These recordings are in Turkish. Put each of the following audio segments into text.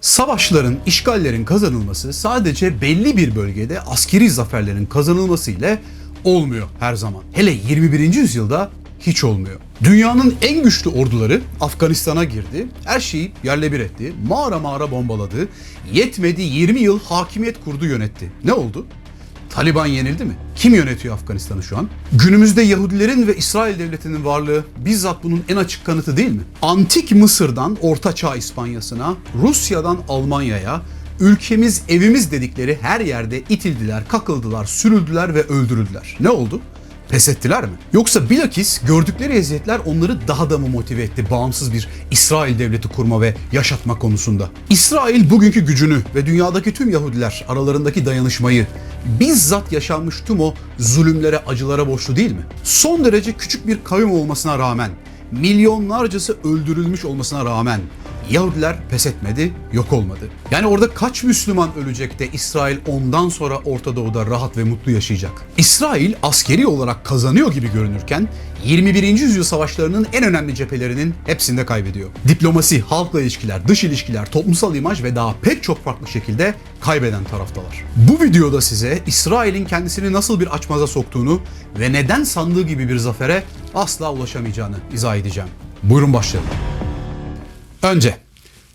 Savaşların, işgallerin kazanılması sadece belli bir bölgede askeri zaferlerin kazanılması ile olmuyor her zaman. Hele 21. yüzyılda hiç olmuyor. Dünyanın en güçlü orduları Afganistan'a girdi, her şeyi yerle bir etti, mağara mağara bombaladı, yetmedi 20 yıl hakimiyet kurdu yönetti. Ne oldu? Taliban yenildi mi? Kim yönetiyor Afganistan'ı şu an? Günümüzde Yahudilerin ve İsrail devletinin varlığı bizzat bunun en açık kanıtı değil mi? Antik Mısır'dan Orta Çağ İspanya'sına, Rusya'dan Almanya'ya, ülkemiz evimiz dedikleri her yerde itildiler, kakıldılar, sürüldüler ve öldürüldüler. Ne oldu? Pes ettiler mi? Yoksa bilakis gördükleri eziyetler onları daha da mı motive etti bağımsız bir İsrail devleti kurma ve yaşatma konusunda? İsrail bugünkü gücünü ve dünyadaki tüm Yahudiler aralarındaki dayanışmayı bizzat yaşanmış tüm o zulümlere, acılara borçlu değil mi? Son derece küçük bir kavim olmasına rağmen, milyonlarcası öldürülmüş olmasına rağmen Yahudiler pes etmedi, yok olmadı. Yani orada kaç Müslüman ölecek de İsrail ondan sonra Orta Doğu'da rahat ve mutlu yaşayacak? İsrail askeri olarak kazanıyor gibi görünürken 21. yüzyıl savaşlarının en önemli cephelerinin hepsinde kaybediyor. Diplomasi, halkla ilişkiler, dış ilişkiler, toplumsal imaj ve daha pek çok farklı şekilde kaybeden taraftalar. Bu videoda size İsrail'in kendisini nasıl bir açmaza soktuğunu ve neden sandığı gibi bir zafere asla ulaşamayacağını izah edeceğim. Buyurun başlayalım. Önce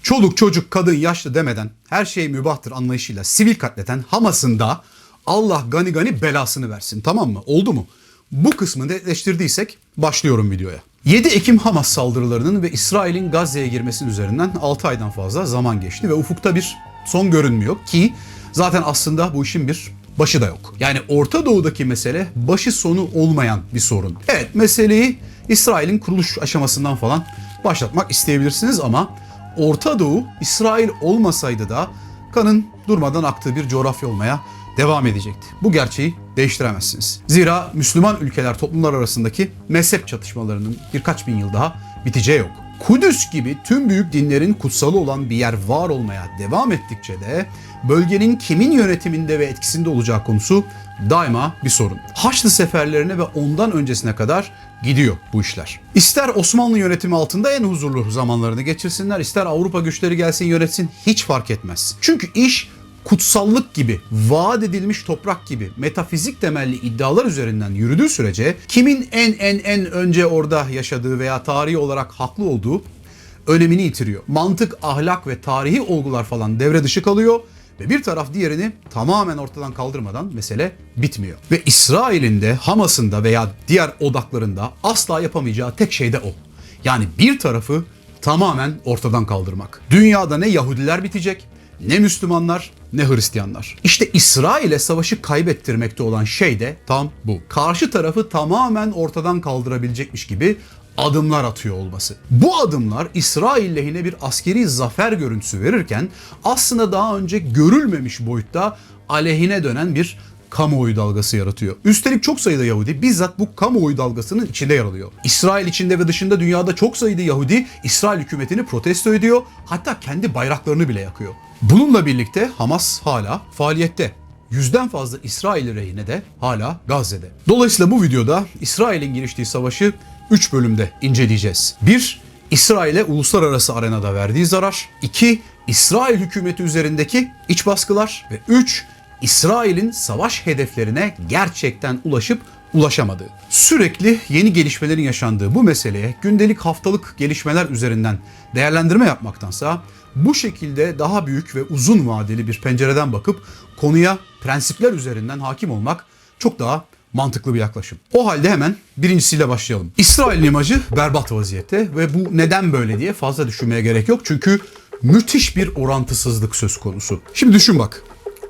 çoluk çocuk kadın yaşlı demeden her şey mübahtır anlayışıyla sivil katleten Hamas'ın da Allah gani gani belasını versin tamam mı? Oldu mu? Bu kısmını netleştirdiysek başlıyorum videoya. 7 Ekim Hamas saldırılarının ve İsrail'in Gazze'ye girmesinin üzerinden 6 aydan fazla zaman geçti ve ufukta bir son görünmüyor ki zaten aslında bu işin bir başı da yok. Yani Orta Doğu'daki mesele başı sonu olmayan bir sorun. Evet meseleyi İsrail'in kuruluş aşamasından falan başlatmak isteyebilirsiniz ama Orta Doğu İsrail olmasaydı da kanın durmadan aktığı bir coğrafya olmaya devam edecekti. Bu gerçeği değiştiremezsiniz. Zira Müslüman ülkeler toplumlar arasındaki mezhep çatışmalarının birkaç bin yıl daha biteceği yok. Kudüs gibi tüm büyük dinlerin kutsalı olan bir yer var olmaya devam ettikçe de bölgenin kimin yönetiminde ve etkisinde olacağı konusu daima bir sorun. Haçlı seferlerine ve ondan öncesine kadar gidiyor bu işler. İster Osmanlı yönetimi altında en huzurlu zamanlarını geçirsinler, ister Avrupa güçleri gelsin yönetsin hiç fark etmez. Çünkü iş kutsallık gibi, vaat edilmiş toprak gibi metafizik temelli iddialar üzerinden yürüdüğü sürece kimin en en en önce orada yaşadığı veya tarihi olarak haklı olduğu önemini yitiriyor. Mantık, ahlak ve tarihi olgular falan devre dışı kalıyor ve bir taraf diğerini tamamen ortadan kaldırmadan mesele bitmiyor. Ve İsrail'in de Hamas'ın da veya diğer odaklarında asla yapamayacağı tek şey de o. Yani bir tarafı tamamen ortadan kaldırmak. Dünyada ne Yahudiler bitecek, ne Müslümanlar ne Hristiyanlar. İşte İsrail'e savaşı kaybettirmekte olan şey de tam bu. Karşı tarafı tamamen ortadan kaldırabilecekmiş gibi adımlar atıyor olması. Bu adımlar İsrail lehine bir askeri zafer görüntüsü verirken aslında daha önce görülmemiş boyutta aleyhine dönen bir kamuoyu dalgası yaratıyor. Üstelik çok sayıda Yahudi bizzat bu kamuoyu dalgasının içinde yer alıyor. İsrail içinde ve dışında dünyada çok sayıda Yahudi İsrail hükümetini protesto ediyor. Hatta kendi bayraklarını bile yakıyor. Bununla birlikte Hamas hala faaliyette. Yüzden fazla İsrail rehine de hala Gazze'de. Dolayısıyla bu videoda İsrail'in giriştiği savaşı 3 bölümde inceleyeceğiz. 1. İsrail'e uluslararası arenada verdiği zarar. 2. İsrail hükümeti üzerindeki iç baskılar. Ve 3. İsrail'in savaş hedeflerine gerçekten ulaşıp ulaşamadığı. Sürekli yeni gelişmelerin yaşandığı bu meseleye gündelik haftalık gelişmeler üzerinden değerlendirme yapmaktansa bu şekilde daha büyük ve uzun vadeli bir pencereden bakıp konuya prensipler üzerinden hakim olmak çok daha mantıklı bir yaklaşım. O halde hemen birincisiyle başlayalım. İsrail'in imajı berbat vaziyette ve bu neden böyle diye fazla düşünmeye gerek yok. Çünkü müthiş bir orantısızlık söz konusu. Şimdi düşün bak.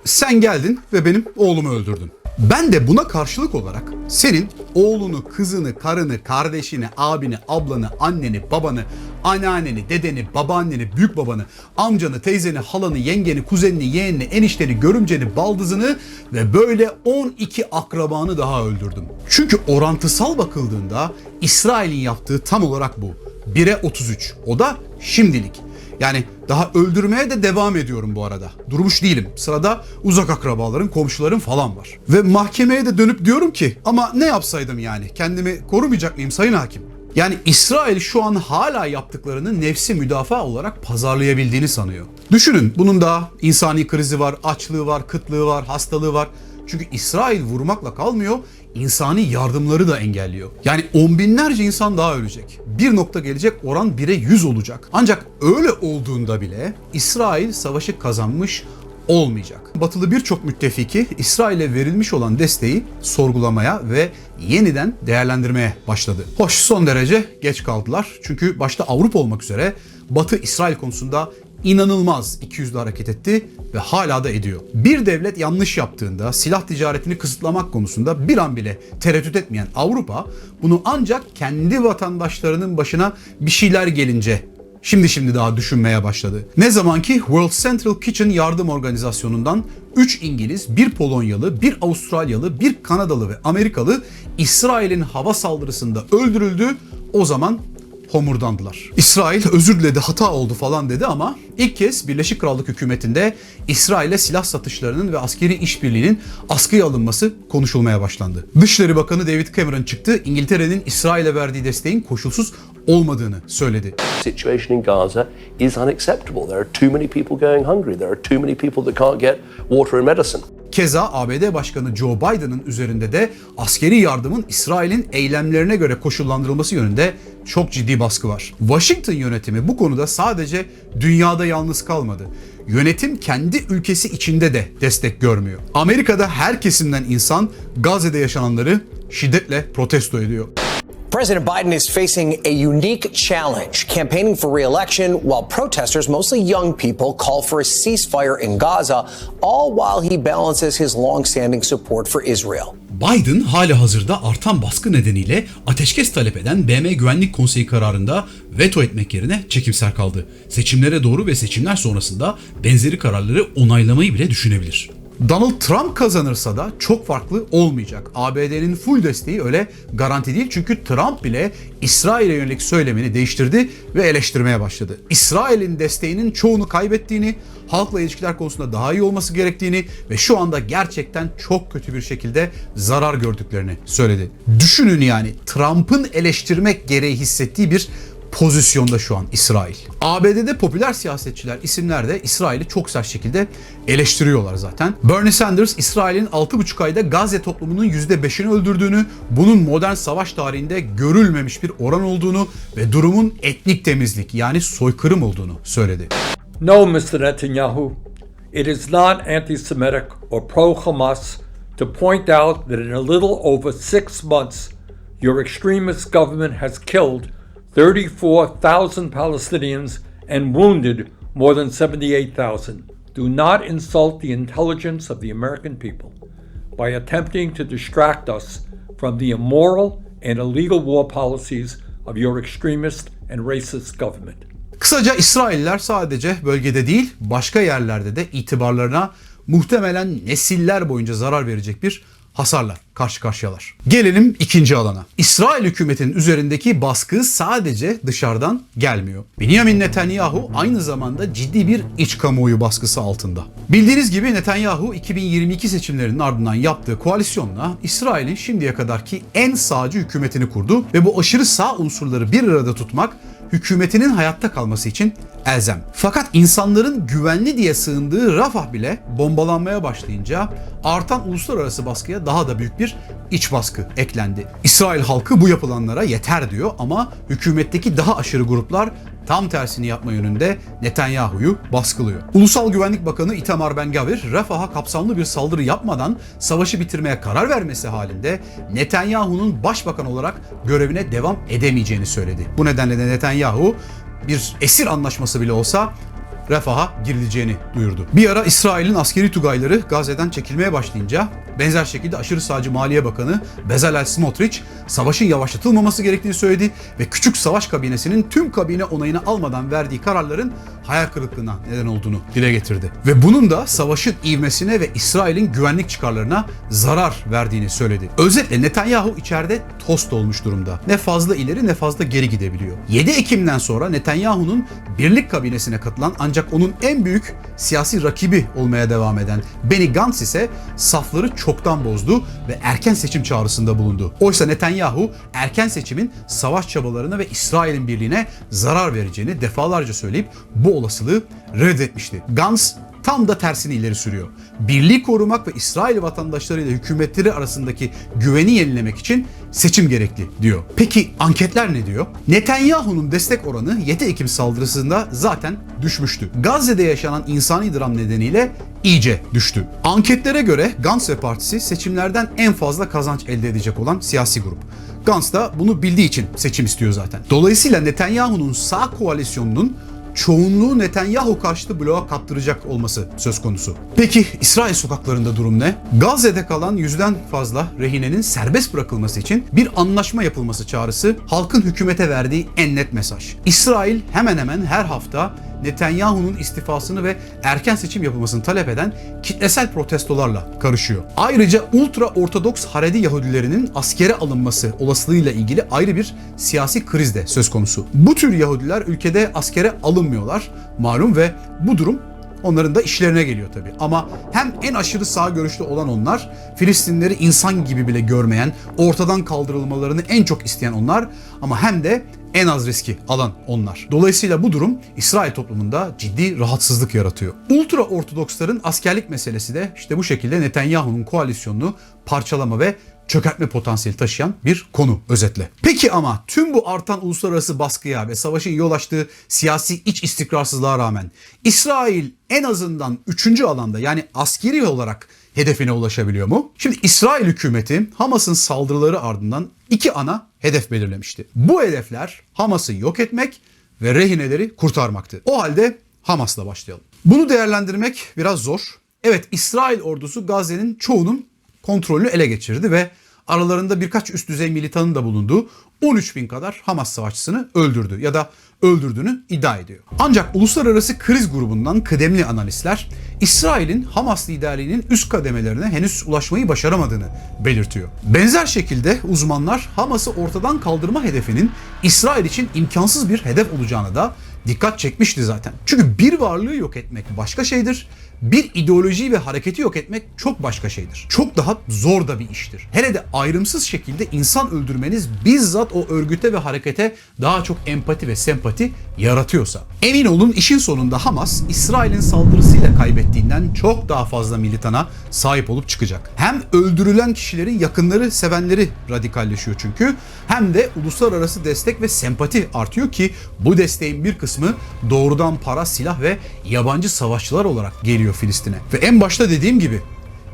Sen geldin ve benim oğlumu öldürdün. Ben de buna karşılık olarak senin oğlunu, kızını, karını, kardeşini, abini, ablanı, anneni, babanı, anneanneni, dedeni, babaanneni, büyük babanı, amcanı, teyzeni, halanı, yengeni, kuzenini, yeğenini, enişteni, görümceni, baldızını ve böyle 12 akrabanı daha öldürdüm. Çünkü orantısal bakıldığında İsrail'in yaptığı tam olarak bu. 1'e 33. O da şimdilik. Yani daha öldürmeye de devam ediyorum bu arada. Durmuş değilim. Sırada uzak akrabaların, komşuların falan var. Ve mahkemeye de dönüp diyorum ki ama ne yapsaydım yani? Kendimi korumayacak mıyım sayın hakim? Yani İsrail şu an hala yaptıklarını nefsi müdafaa olarak pazarlayabildiğini sanıyor. Düşünün bunun da insani krizi var, açlığı var, kıtlığı var, hastalığı var. Çünkü İsrail vurmakla kalmıyor, insani yardımları da engelliyor. Yani on binlerce insan daha ölecek. Bir nokta gelecek oran 1'e 100 olacak. Ancak öyle olduğunda bile İsrail savaşı kazanmış olmayacak. Batılı birçok müttefiki İsrail'e verilmiş olan desteği sorgulamaya ve yeniden değerlendirmeye başladı. Hoş son derece geç kaldılar. Çünkü başta Avrupa olmak üzere Batı İsrail konusunda inanılmaz ikiyüzlü hareket etti ve hala da ediyor. Bir devlet yanlış yaptığında silah ticaretini kısıtlamak konusunda bir an bile tereddüt etmeyen Avrupa bunu ancak kendi vatandaşlarının başına bir şeyler gelince şimdi şimdi daha düşünmeye başladı. Ne zaman ki World Central Kitchen yardım organizasyonundan 3 İngiliz, 1 Polonyalı, 1 Avustralyalı, 1 Kanadalı ve Amerikalı İsrail'in hava saldırısında öldürüldü o zaman homurdandılar. İsrail özür diledi hata oldu falan dedi ama ilk kez Birleşik Krallık hükümetinde İsrail'e silah satışlarının ve askeri işbirliğinin askıya alınması konuşulmaya başlandı. Dışişleri Bakanı David Cameron çıktı İngiltere'nin İsrail'e verdiği desteğin koşulsuz olmadığını söyledi. situation in Gaza is unacceptable. There are too many people going hungry. There are too many people that can't get water and medicine. Keza ABD Başkanı Joe Biden'ın üzerinde de askeri yardımın İsrail'in eylemlerine göre koşullandırılması yönünde çok ciddi baskı var. Washington yönetimi bu konuda sadece dünyada yalnız kalmadı. Yönetim kendi ülkesi içinde de destek görmüyor. Amerika'da her kesimden insan Gazze'de yaşananları şiddetle protesto ediyor. President Biden is facing a unique challenge campaigning for re-election while protesters, mostly young people, call for a ceasefire in Gaza, all while he balances his long-standing support for Israel. Biden hali hazırda artan baskı nedeniyle ateşkes talep eden BM Güvenlik Konseyi kararında veto etmek yerine çekimser kaldı. Seçimlere doğru ve seçimler sonrasında benzeri kararları onaylamayı bile düşünebilir. Donald Trump kazanırsa da çok farklı olmayacak. ABD'nin full desteği öyle garanti değil çünkü Trump bile İsrail'e yönelik söylemini değiştirdi ve eleştirmeye başladı. İsrail'in desteğinin çoğunu kaybettiğini, halkla ilişkiler konusunda daha iyi olması gerektiğini ve şu anda gerçekten çok kötü bir şekilde zarar gördüklerini söyledi. Düşünün yani Trump'ın eleştirmek gereği hissettiği bir pozisyonda şu an İsrail. ABD'de popüler siyasetçiler, isimler de İsrail'i çok sert şekilde eleştiriyorlar zaten. Bernie Sanders, İsrail'in 6,5 ayda Gazze toplumunun %5'ini öldürdüğünü, bunun modern savaş tarihinde görülmemiş bir oran olduğunu ve durumun etnik temizlik yani soykırım olduğunu söyledi. No, Mr. Netanyahu, it is not anti Semitic or pro Hamas to point out that in a little over six months, your extremist government has killed 34,000 Palestinians and wounded more than 78,000. Do not insult the intelligence of the American people by attempting to distract us from the immoral and illegal war policies of your extremist and racist government. Kısaca İsrailler sadece bölgede değil başka yerlerde de itibarlarına muhtemelen nesiller boyunca zarar verecek bir hasarla karşı karşıyalar. Gelelim ikinci alana. İsrail hükümetinin üzerindeki baskı sadece dışarıdan gelmiyor. Benjamin Netanyahu aynı zamanda ciddi bir iç kamuoyu baskısı altında. Bildiğiniz gibi Netanyahu 2022 seçimlerinin ardından yaptığı koalisyonla İsrail'in şimdiye kadarki en sağcı hükümetini kurdu ve bu aşırı sağ unsurları bir arada tutmak hükümetinin hayatta kalması için elzem. Fakat insanların güvenli diye sığındığı Rafah bile bombalanmaya başlayınca artan uluslararası baskıya daha da büyük bir iç baskı eklendi. İsrail halkı bu yapılanlara yeter diyor ama hükümetteki daha aşırı gruplar tam tersini yapma yönünde Netanyahu'yu baskılıyor. Ulusal Güvenlik Bakanı Itamar Ben-Gavir, Rafah'a kapsamlı bir saldırı yapmadan savaşı bitirmeye karar vermesi halinde Netanyahu'nun başbakan olarak görevine devam edemeyeceğini söyledi. Bu nedenle de Netanyahu bir esir anlaşması bile olsa Refah'a girileceğini duyurdu. Bir ara İsrail'in askeri tugayları Gazze'den çekilmeye başlayınca benzer şekilde aşırı sağcı Maliye Bakanı Bezalel Smotrich savaşın yavaşlatılmaması gerektiğini söyledi ve küçük savaş kabinesinin tüm kabine onayını almadan verdiği kararların hayal kırıklığına neden olduğunu dile getirdi. Ve bunun da savaşın ivmesine ve İsrail'in güvenlik çıkarlarına zarar verdiğini söyledi. Özetle Netanyahu içeride tost olmuş durumda. Ne fazla ileri ne fazla geri gidebiliyor. 7 Ekim'den sonra Netanyahu'nun birlik kabinesine katılan ancak onun en büyük siyasi rakibi olmaya devam eden Benny Gantz ise safları çoktan bozdu ve erken seçim çağrısında bulundu. Oysa Netanyahu erken seçimin savaş çabalarına ve İsrail'in birliğine zarar vereceğini defalarca söyleyip bu olasılığı reddetmişti. Gantz tam da tersini ileri sürüyor. Birliği korumak ve İsrail vatandaşlarıyla hükümetleri arasındaki güveni yenilemek için seçim gerekli diyor. Peki anketler ne diyor? Netanyahu'nun destek oranı 7 Ekim saldırısında zaten düşmüştü. Gazze'de yaşanan insani dram nedeniyle iyice düştü. Anketlere göre Gantz ve partisi seçimlerden en fazla kazanç elde edecek olan siyasi grup. Gantz da bunu bildiği için seçim istiyor zaten. Dolayısıyla Netanyahu'nun sağ koalisyonunun çoğunluğu Netanyahu karşıtı bloğa kaptıracak olması söz konusu. Peki İsrail sokaklarında durum ne? Gazze'de kalan yüzden fazla rehinenin serbest bırakılması için bir anlaşma yapılması çağrısı halkın hükümete verdiği en net mesaj. İsrail hemen hemen her hafta Netanyahu'nun istifasını ve erken seçim yapılmasını talep eden kitlesel protestolarla karışıyor. Ayrıca ultra ortodoks Haredi Yahudilerinin askere alınması olasılığıyla ilgili ayrı bir siyasi kriz de söz konusu. Bu tür Yahudiler ülkede askere alınmıyorlar malum ve bu durum Onların da işlerine geliyor tabii. Ama hem en aşırı sağ görüşlü olan onlar, Filistinleri insan gibi bile görmeyen, ortadan kaldırılmalarını en çok isteyen onlar ama hem de en az riski alan onlar. Dolayısıyla bu durum İsrail toplumunda ciddi rahatsızlık yaratıyor. Ultra Ortodoksların askerlik meselesi de işte bu şekilde Netanyahu'nun koalisyonunu parçalama ve çökertme potansiyeli taşıyan bir konu özetle. Peki ama tüm bu artan uluslararası baskıya ve savaşın yol açtığı siyasi iç istikrarsızlığa rağmen İsrail en azından 3. alanda yani askeri olarak hedefine ulaşabiliyor mu? Şimdi İsrail hükümeti Hamas'ın saldırıları ardından iki ana hedef belirlemişti. Bu hedefler Hamas'ı yok etmek ve rehineleri kurtarmaktı. O halde Hamas'la başlayalım. Bunu değerlendirmek biraz zor. Evet İsrail ordusu Gazze'nin çoğunun kontrolünü ele geçirdi ve aralarında birkaç üst düzey militanın da bulunduğu 13 bin kadar Hamas savaşçısını öldürdü ya da öldürdüğünü iddia ediyor. Ancak uluslararası kriz grubundan kıdemli analistler İsrail'in Hamas liderliğinin üst kademelerine henüz ulaşmayı başaramadığını belirtiyor. Benzer şekilde uzmanlar Hamas'ı ortadan kaldırma hedefinin İsrail için imkansız bir hedef olacağına da dikkat çekmişti zaten. Çünkü bir varlığı yok etmek başka şeydir. Bir ideolojiyi ve hareketi yok etmek çok başka şeydir. Çok daha zor da bir iştir. Hele de ayrımsız şekilde insan öldürmeniz bizzat o örgüte ve harekete daha çok empati ve sempati yaratıyorsa. Emin olun işin sonunda Hamas İsrail'in saldırısıyla kaybettiğinden çok daha fazla militana sahip olup çıkacak. Hem öldürülen kişilerin yakınları, sevenleri radikalleşiyor çünkü hem de uluslararası destek ve sempati artıyor ki bu desteğin bir kısmı doğrudan para, silah ve yabancı savaşçılar olarak geliyor Filistin'e. Ve en başta dediğim gibi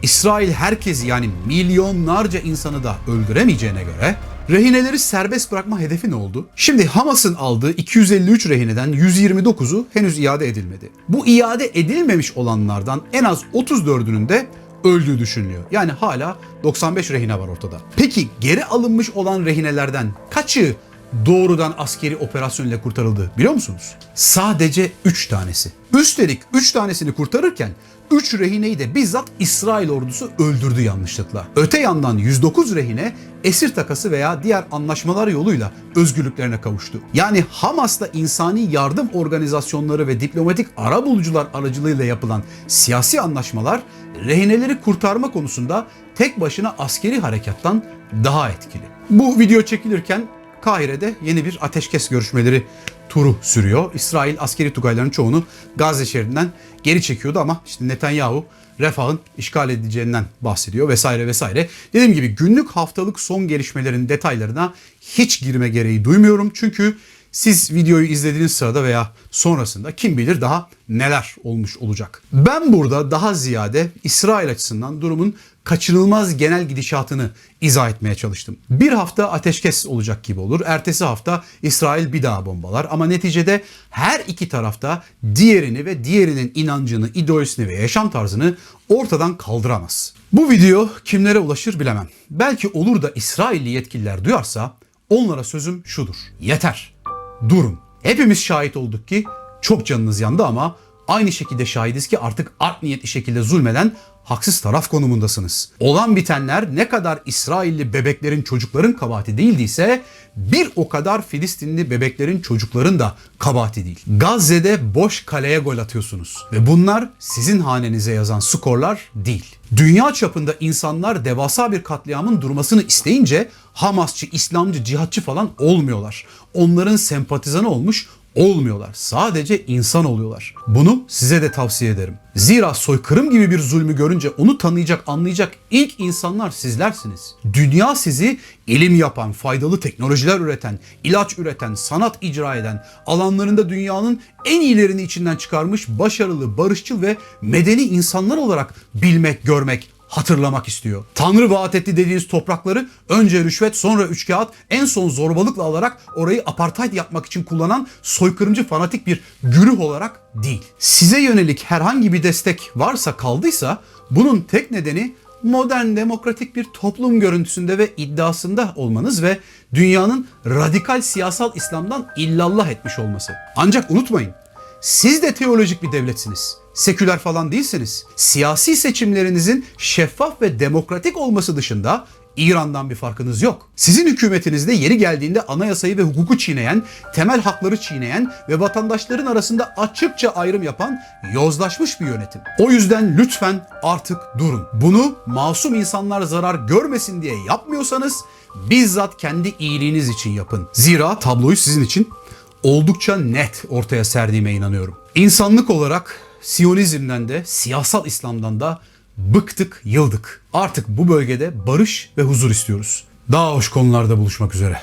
İsrail herkesi yani milyonlarca insanı da öldüremeyeceğine göre rehineleri serbest bırakma hedefi ne oldu? Şimdi Hamas'ın aldığı 253 rehineden 129'u henüz iade edilmedi. Bu iade edilmemiş olanlardan en az 34'ünün de öldüğü düşünülüyor. Yani hala 95 rehine var ortada. Peki geri alınmış olan rehinelerden kaçı doğrudan askeri operasyon ile kurtarıldı biliyor musunuz? Sadece 3 tanesi. Üstelik 3 tanesini kurtarırken 3 rehineyi de bizzat İsrail ordusu öldürdü yanlışlıkla. Öte yandan 109 rehine esir takası veya diğer anlaşmalar yoluyla özgürlüklerine kavuştu. Yani Hamas'la insani yardım organizasyonları ve diplomatik arabulucular aracılığıyla yapılan siyasi anlaşmalar rehineleri kurtarma konusunda tek başına askeri harekattan daha etkili. Bu video çekilirken Kahire'de yeni bir ateşkes görüşmeleri turu sürüyor. İsrail askeri tugayların çoğunu Gazze şeridinden geri çekiyordu ama işte Netanyahu refahın işgal edileceğinden bahsediyor vesaire vesaire. Dediğim gibi günlük haftalık son gelişmelerin detaylarına hiç girme gereği duymuyorum. Çünkü siz videoyu izlediğiniz sırada veya sonrasında kim bilir daha neler olmuş olacak. Ben burada daha ziyade İsrail açısından durumun kaçınılmaz genel gidişatını izah etmeye çalıştım. Bir hafta ateşkes olacak gibi olur. Ertesi hafta İsrail bir daha bombalar ama neticede her iki tarafta diğerini ve diğerinin inancını, ideolojisini ve yaşam tarzını ortadan kaldıramaz. Bu video kimlere ulaşır bilemem. Belki olur da İsrailli yetkililer duyarsa onlara sözüm şudur. Yeter. Durun. Hepimiz şahit olduk ki çok canınız yandı ama aynı şekilde şahidiz ki artık art niyetli şekilde zulmeden haksız taraf konumundasınız. Olan bitenler ne kadar İsrailli bebeklerin çocukların kabahati değildiyse bir o kadar Filistinli bebeklerin çocukların da kabahati değil. Gazze'de boş kaleye gol atıyorsunuz ve bunlar sizin hanenize yazan skorlar değil. Dünya çapında insanlar devasa bir katliamın durmasını isteyince Hamasçı, İslamcı, cihatçı falan olmuyorlar. Onların sempatizanı olmuş olmuyorlar. Sadece insan oluyorlar. Bunu size de tavsiye ederim. Zira soykırım gibi bir zulmü görünce onu tanıyacak, anlayacak ilk insanlar sizlersiniz. Dünya sizi ilim yapan, faydalı teknolojiler üreten, ilaç üreten, sanat icra eden, alanlarında dünyanın en iyilerini içinden çıkarmış başarılı, barışçıl ve medeni insanlar olarak bilmek, görmek, hatırlamak istiyor. Tanrı vaat etti dediğiniz toprakları önce rüşvet sonra üç kağıt en son zorbalıkla alarak orayı apartheid yapmak için kullanan soykırımcı fanatik bir güruh olarak değil. Size yönelik herhangi bir destek varsa kaldıysa bunun tek nedeni modern demokratik bir toplum görüntüsünde ve iddiasında olmanız ve dünyanın radikal siyasal İslam'dan illallah etmiş olması. Ancak unutmayın siz de teolojik bir devletsiniz. Seküler falan değilsiniz. Siyasi seçimlerinizin şeffaf ve demokratik olması dışında İran'dan bir farkınız yok. Sizin hükümetinizde yeri geldiğinde anayasayı ve hukuku çiğneyen, temel hakları çiğneyen ve vatandaşların arasında açıkça ayrım yapan yozlaşmış bir yönetim. O yüzden lütfen artık durun. Bunu masum insanlar zarar görmesin diye yapmıyorsanız bizzat kendi iyiliğiniz için yapın. Zira tabloyu sizin için oldukça net ortaya serdiğime inanıyorum. İnsanlık olarak Siyonizmden de siyasal İslam'dan da bıktık, yıldık. Artık bu bölgede barış ve huzur istiyoruz. Daha hoş konularda buluşmak üzere.